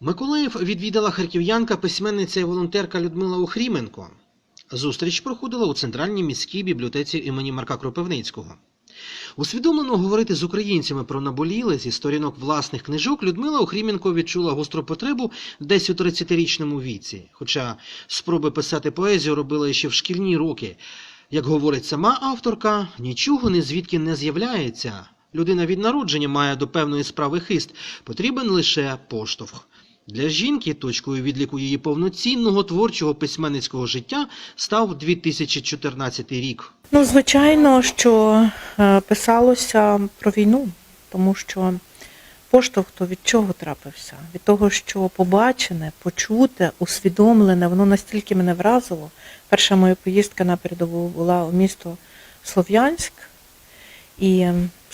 Миколаїв відвідала харків'янка, письменниця і волонтерка Людмила Охріменко. Зустріч проходила у центральній міській бібліотеці імені Марка Кропивницького. Усвідомлено говорити з українцями про наболіле зі сторінок власних книжок Людмила Охріменко відчула гостру потребу десь у 30-річному віці. Хоча спроби писати поезію робила ще в шкільні роки. Як говорить сама авторка, нічого ні звідки не з'являється. Людина від народження має до певної справи хист, потрібен лише поштовх. Для жінки точкою відліку її повноцінного творчого письменницького життя став 2014 рік. Ну, звичайно, що е, писалося про війну, тому що поштовх то від чого трапився? Від того, що побачене, почуте, усвідомлене, воно настільки мене вразило. Перша моя поїздка на передову була у місто Слов'янськ, і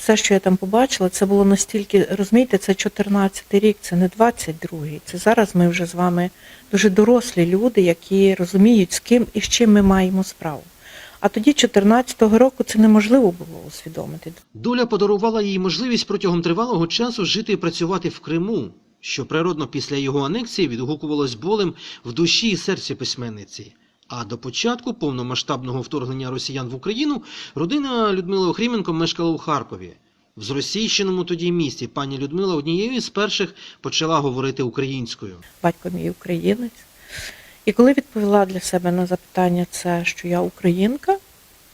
все, що я там побачила, це було настільки, розумієте, це 14-й рік, це не 22-й. Це зараз ми вже з вами дуже дорослі люди, які розуміють, з ким і з чим ми маємо справу. А тоді, 14-го року, це неможливо було усвідомити. Доля подарувала їй можливість протягом тривалого часу жити і працювати в Криму, що природно після його анексії відгукувалось болем в душі і серці письменниці. А до початку повномасштабного вторгнення росіян в Україну родина Людмили Охріменко мешкала у Харкові. В зросійщеному тоді місті пані Людмила однією з перших почала говорити українською. Батько мій українець. І коли відповіла для себе на запитання це, що я українка,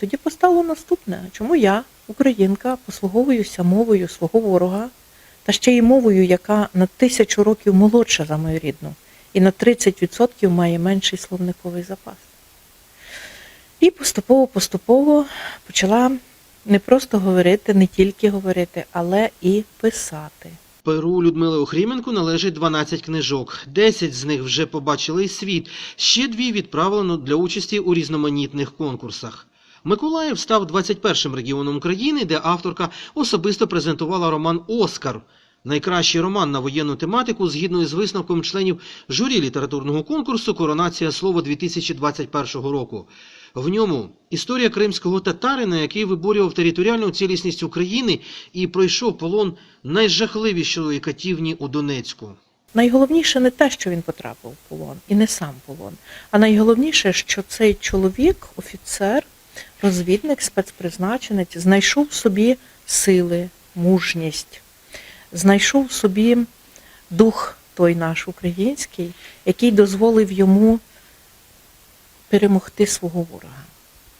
тоді постало наступне: чому я, українка, послуговуюся мовою свого ворога, та ще й мовою, яка на тисячу років молодша за мою рідну, і на 30% має менший словниковий запас. І поступово-поступово почала не просто говорити, не тільки говорити, але і писати. Перу Людмили Охріменко належить 12 книжок. 10 з них вже побачили світ. Ще дві відправлено для участі у різноманітних конкурсах. Миколаїв став 21-м регіоном країни, де авторка особисто презентувала роман Оскар. Найкращий роман на воєнну тематику згідно із висновком членів журі літературного конкурсу Коронація слова 2021 року. В ньому історія кримського татарина, який виборював територіальну цілісність України і пройшов полон найжахливішої катівні у Донецьку. Найголовніше не те, що він потрапив в полон, і не сам полон. А найголовніше, що цей чоловік, офіцер, розвідник, спецпризначенець, знайшов в собі сили, мужність, знайшов собі дух той наш український, який дозволив йому перемогти свого ворога.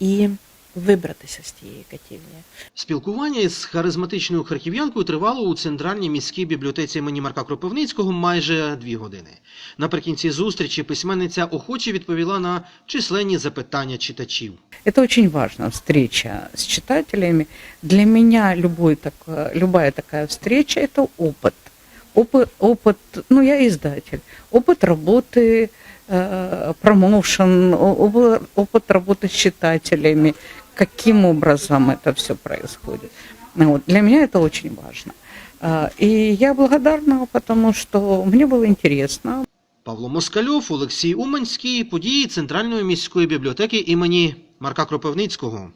І вибратися з тієї катівні. Спілкування із харизматичною харків'янкою тривало у центральній міській бібліотеці імені Марка Кропивницького майже дві години. Наприкінці зустрічі письменниця охоче відповіла на численні запитання читачів. Это очень важно, встреча с читателями. Для меня любой так, любая такая встреча – это опыт. Опыт, опыт, ну я издатель, опыт работы, э, промоушен, о- опы- опыт работы с читателями, каким образом это все происходит. Ну Вот. Для меня это очень важно. А, И я благодарна, потому что мне было интересно, Павло Москальов, Олексій Уманський, події Центральної міської бібліотеки імені Марка Кропивницького.